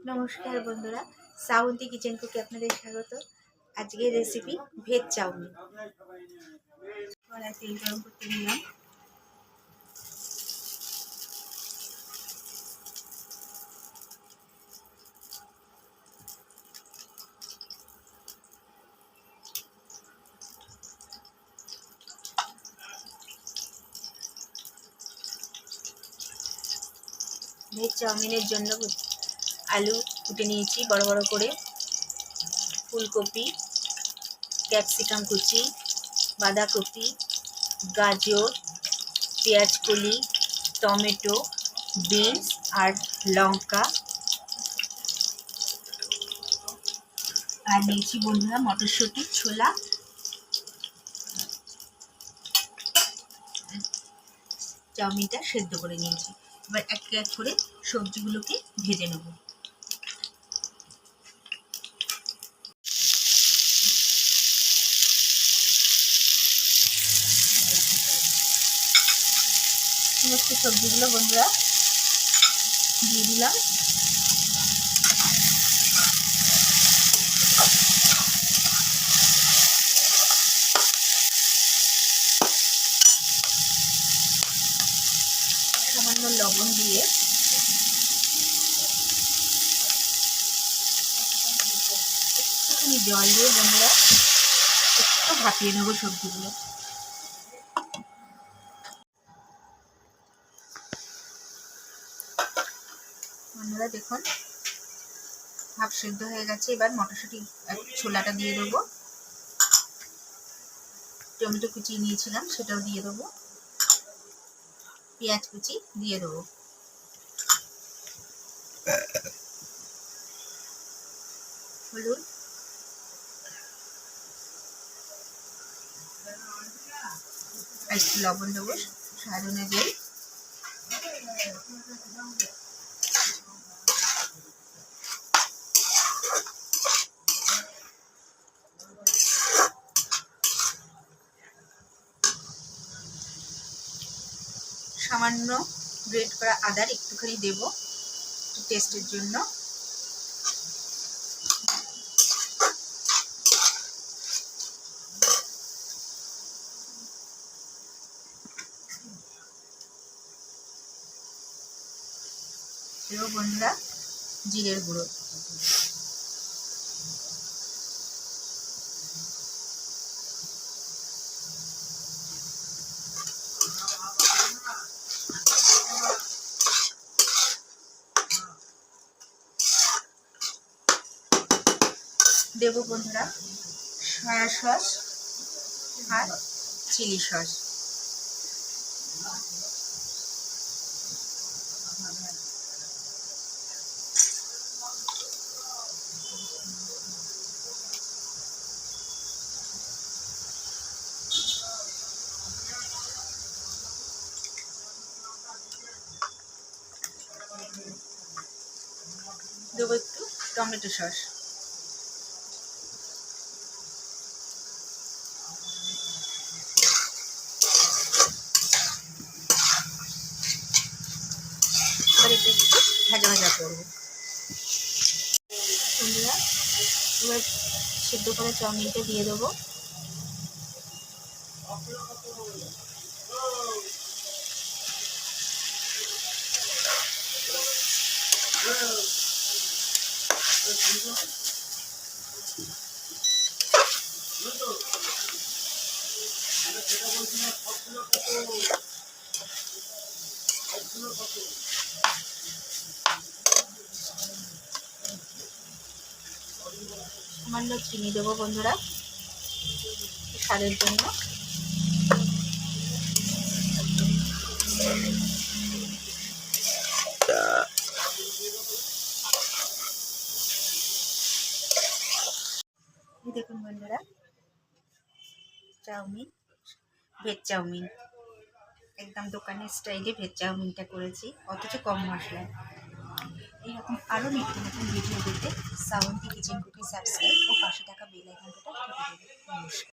নমস্কার বন্ধুরা শ্রাবন্তী কিচেন কুকে আপনাদের স্বাগত। আজকের রেসিপি ভেজ চাউমিন। তেল গরম করতে নিলাম ভেজ চাউমিনের জন্য আলু কুটে নিয়েছি, বড় বড় করে। ফুলকপি, ক্যাপসিকাম কুচি, বাঁধাকপি, গাজর, পেঁয়াজ কলি, টমেটো, বিনস আর লঙ্কা। আর নিয়েছি বন্ধুরা মটরশুঁটি, ছোলা। চাউমিনটা সেদ্ধ করে নিয়েছি। এবার এক এক করে সবজিগুলোকে ভেজে নেব। সমস্ত সবজিগুলো বন্ধুরা দিয়ে দিলাম। সামান্য লবণ দিয়ে জল দিয়ে বন্ধুরা একটু ভাপিয়ে নেব সবজিগুলো। বন্ধুরা, দেখুন। হাফ সেদ্ধ হয়ে গেছে। এবার মটরশুঁটি ছোলাটা দিয়ে দেবো। টমেটো কুচি নিয়েছিলাম, সেটাও দিয়ে দেবো। পেঁয়াজ কুচি দিয়ে দেবো। হলুদ। লবণ দেবো, স্বাদ অনুযায়ী। সামান্য গ্রেট করা আদার একটুখানি দেব টেস্টের জন্য। বন্ধুরা জিরের গুঁড়ো। দেব বন্ধুরা। সয়া সস আর চিলি সস। দেবো একটু টমেটো সস। ভাজা ভাজা করব এবার সেদ্ধ করা চাউমিনটা দিয়ে দেবো। সামান্য চিনি দেবো বন্ধুরা স্বাদের জন্য। দেখুন বন্ধুরা, চাউমিন, ভেজ চাউমিন। একদম দোকানের স্টাইলে ভেজ চাউমিনটা করেছি, অথচ কম মশলায় এইরকম আরও নিত্য নতুন ভিডিও দেখতে শ্রাবন্তী কিচেন কুকি সাবস্ক্রাইব ও পাশে থাকা বেল আইকনটা নমস্কার।